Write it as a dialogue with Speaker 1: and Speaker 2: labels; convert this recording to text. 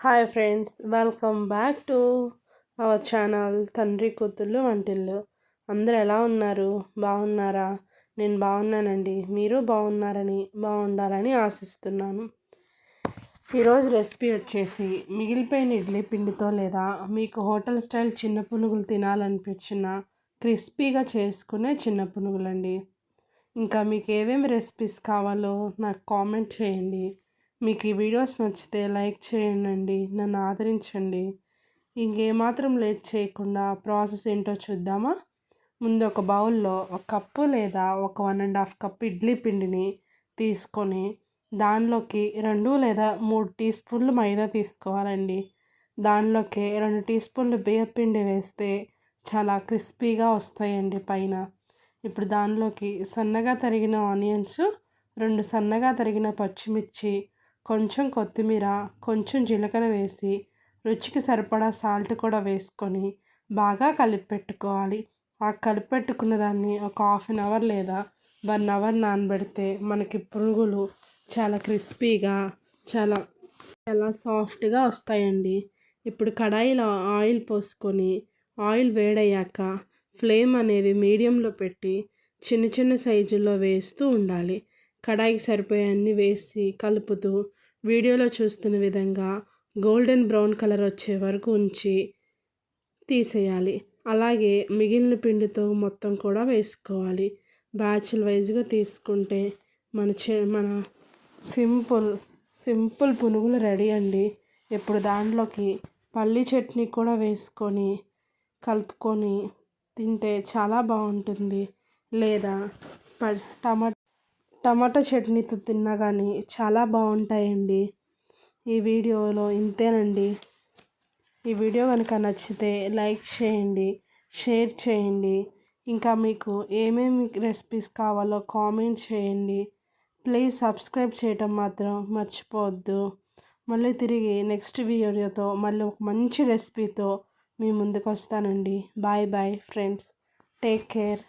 Speaker 1: Hi friends welcome back to our channel తండ్రి కూతుళ్ళు వంటిల్లు. అందరు ఎలా ఉన్నారు? బాగున్నారా? నేను బాగున్నానండి. మీరు బాగున్నారని బాగుండాలని ఆశిస్తున్నాను. ఈరోజు రెసిపీ వచ్చేసి మిగిలిపోయిన ఇడ్లీ పిండితో లేదా మీకు హోటల్ స్టైల్ చిన్న పునుగులు తినాలనిపించిన క్రిస్పీగా చేసుకునే చిన్న పునుగులండి. ఇంకా మీకు ఏమేమి రెసిపీస్ కావాలో నాకు కామెంట్ చేయండి. మీకు ఈ వీడియోస్ నచ్చితే లైక్ చేయండి నన్ను ఆదరించండి. ఇంకేమాత్రం లేట్ చేయకుండా ప్రాసెస్ ఏంటో చూద్దామా? ముందు ఒక బౌల్లో ఒక కప్పు లేదా ఒక one and half cup idli పిండిని తీసుకొని దానిలోకి రెండు లేదా మూడు టీ స్పూన్లు మైదా తీసుకోవాలండి. దానిలోకి రెండు టీ స్పూన్లు బియ్యపిండి వేస్తే చాలా క్రిస్పీగా వస్తాయండి పైన. ఇప్పుడు దానిలోకి సన్నగా తరిగిన ఆనియన్స్ రెండు సన్నగా తరిగిన పచ్చిమిర్చి కొంచెం కొత్తిమీర కొంచెం జీలకర్ర వేసి రుచికి సరిపడా సాల్ట్ కూడా వేసుకొని బాగా కలిపి పెట్టుకోవాలి ఆ కలిపి పెట్టుకున్న దాన్ని ఒక హాఫ్ అన్ అవర్ లేదా వన్ అవర్ నానబెడితే మనకి పునుగులు చాలా క్రిస్పీగా చాలా చాలా సాఫ్ట్గా వస్తాయండి. ఇప్పుడు కడాయిలో ఆయిల్ పోసుకొని ఆయిల్ వేడయ్యాక ఫ్లేమ్ అనేది మీడియంలో పెట్టి చిన్న చిన్న సైజుల్లో వేస్తూ ఉండాలి. కడాయికి సరిపోయే అన్నీ వేసి కలుపుతూ వీడియోలో చూస్తున్న విధంగా గోల్డెన్ బ్రౌన్ కలర్ వచ్చే వరకు ఉంచి తీసేయాలి. అలాగే మిగిలిన పిండితో మొత్తం కూడా వేసుకోవాలి. బ్యాచ్ల వైజ్గా తీసుకుంటే మన చే మన సింపుల్ సింపుల్ పునుగులు రెడీ అండి. ఇప్పుడు దాంట్లోకి పల్లీ చట్నీ కూడా వేసుకొని కలుపుకొని తింటే చాలా బాగుంటుంది. లేదా ప టమాటా టమాటా చట్నీతో తిన్నా కానీ చాలా బాగుంటాయండి. ఈ వీడియోలో ఇంతేనండి. ఈ వీడియో కనుక నచ్చితే లైక్ చేయండి షేర్ చేయండి. ఇంకా మీకు ఏమేమి రెసిపీస్ కావాలో కామెంట్ చేయండి. ప్లీజ్ సబ్స్క్రైబ్ చేయటం మాత్రం మర్చిపోవద్దు. మళ్ళీ తిరిగి నెక్స్ట్ వీడియోతో మళ్ళీ ఒక మంచి రెసిపీతో మీ ముందుకు వస్తానండి bye bye friends. Take care.